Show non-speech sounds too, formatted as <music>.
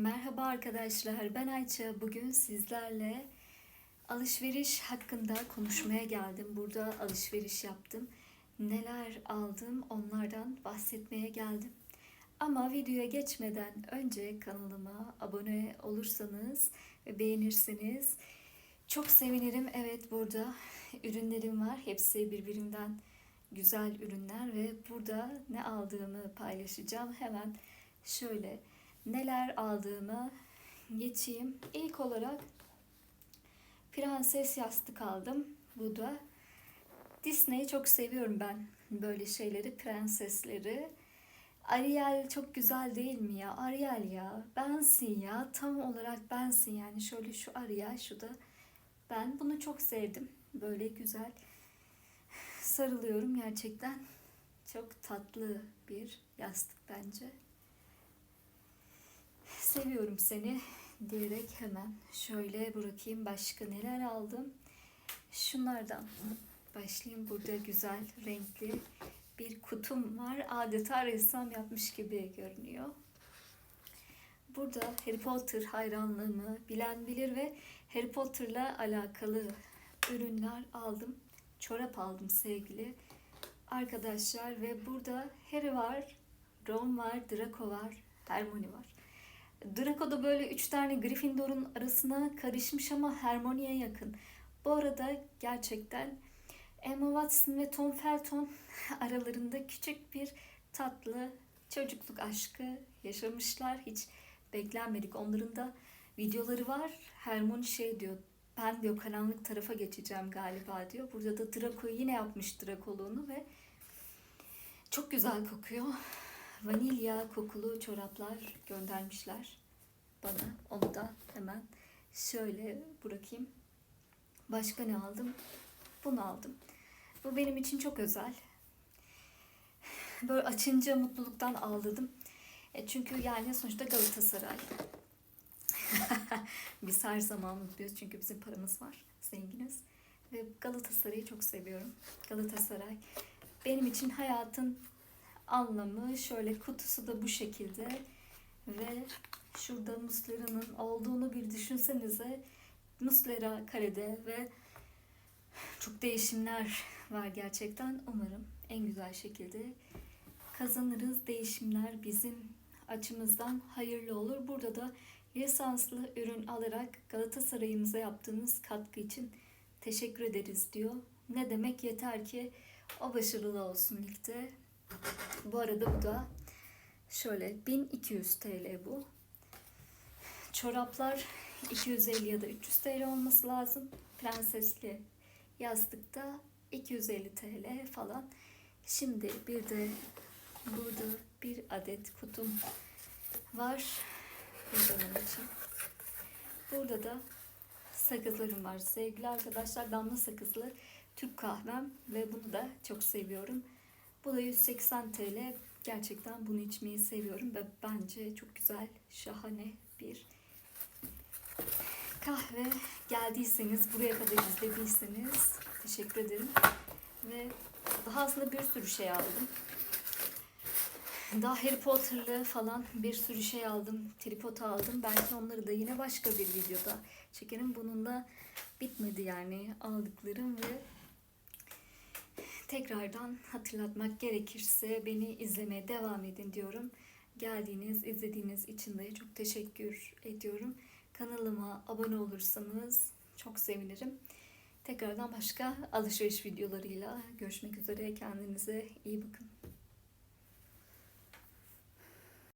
Merhaba arkadaşlar, ben Ayça. Bugün sizlerle alışveriş hakkında konuşmaya geldim. Burada alışveriş yaptım. Neler aldım onlardan bahsetmeye geldim. Ama videoya geçmeden önce kanalıma abone olursanız ve beğenirseniz çok sevinirim. Evet burada ürünlerim var. Hepsi birbirinden güzel ürünler ve burada ne aldığımı paylaşacağım. Hemen şöyle neler aldığımı geçeyim. İlk olarak prenses yastık aldım. Bu da Disney'i çok seviyorum ben böyle şeyleri, prensesleri. Ariel çok güzel değil mi ya? Ariel ya, bensin ya. Tam olarak bensin yani. Şöyle şu Ariel, şu da ben. Bunu çok sevdim. Böyle güzel sarılıyorum gerçekten. Çok tatlı bir yastık bence seviyorum seni diyerek hemen şöyle bırakayım. Başka neler aldım? Şunlardan başlayayım. Burada güzel renkli bir kutum var. Adeta ressam yapmış gibi görünüyor. Burada Harry Potter hayranlığımı bilen bilir ve Harry Potter'la alakalı ürünler aldım. Çorap aldım sevgili arkadaşlar ve burada Harry var, Ron var, Draco var, Hermione var. Draco da böyle üç tane Gryffindor'un arasına karışmış ama Hermione'ye yakın. Bu arada gerçekten Emma Watson ve Tom Felton <laughs> aralarında küçük bir tatlı çocukluk aşkı yaşamışlar. Hiç beklenmedik. Onların da videoları var. Hermione şey diyor, ben diyor karanlık tarafa geçeceğim galiba diyor. Burada da Draco'yu yine yapmış Dracoluğunu ve çok güzel kokuyor vanilya kokulu çoraplar göndermişler bana. Onu da hemen şöyle bırakayım. Başka ne aldım? Bunu aldım. Bu benim için çok özel. Böyle açınca mutluluktan ağladım. E çünkü yani sonuçta Galatasaray. <laughs> Biz her zaman mutluyuz çünkü bizim paramız var. Zenginiz. Ve Galatasaray'ı çok seviyorum. Galatasaray benim için hayatın anlamı şöyle kutusu da bu şekilde. Ve şurada Muslera'nın olduğunu bir düşünsenize. Muslera karede ve çok değişimler var gerçekten. Umarım en güzel şekilde kazanırız. Değişimler bizim açımızdan hayırlı olur. Burada da lisanslı ürün alarak Galatasaray'ımıza yaptığınız katkı için teşekkür ederiz diyor. Ne demek? Yeter ki o başarılı olsun ligde bu arada bu da şöyle 1200 TL bu. Çoraplar 250 ya da 300 TL olması lazım. Prensesli yastıkta 250 TL falan. Şimdi bir de burada bir adet kutum var. Buradan için. Burada da sakızlarım var. Sevgili arkadaşlar damla sakızlı Türk kahvem ve bunu da çok seviyorum. Bu da 180 TL. Gerçekten bunu içmeyi seviyorum ve bence çok güzel, şahane bir kahve. Geldiyseniz, buraya kadar izlediyseniz teşekkür ederim. Ve daha aslında bir sürü şey aldım. Daha Harry Potter'lı falan bir sürü şey aldım. Tripod aldım. Belki onları da yine başka bir videoda çekerim. Bunun da bitmedi yani aldıklarım ve tekrardan hatırlatmak gerekirse beni izlemeye devam edin diyorum. Geldiğiniz, izlediğiniz için de çok teşekkür ediyorum. Kanalıma abone olursanız çok sevinirim. Tekrardan başka alışveriş videolarıyla görüşmek üzere. Kendinize iyi bakın.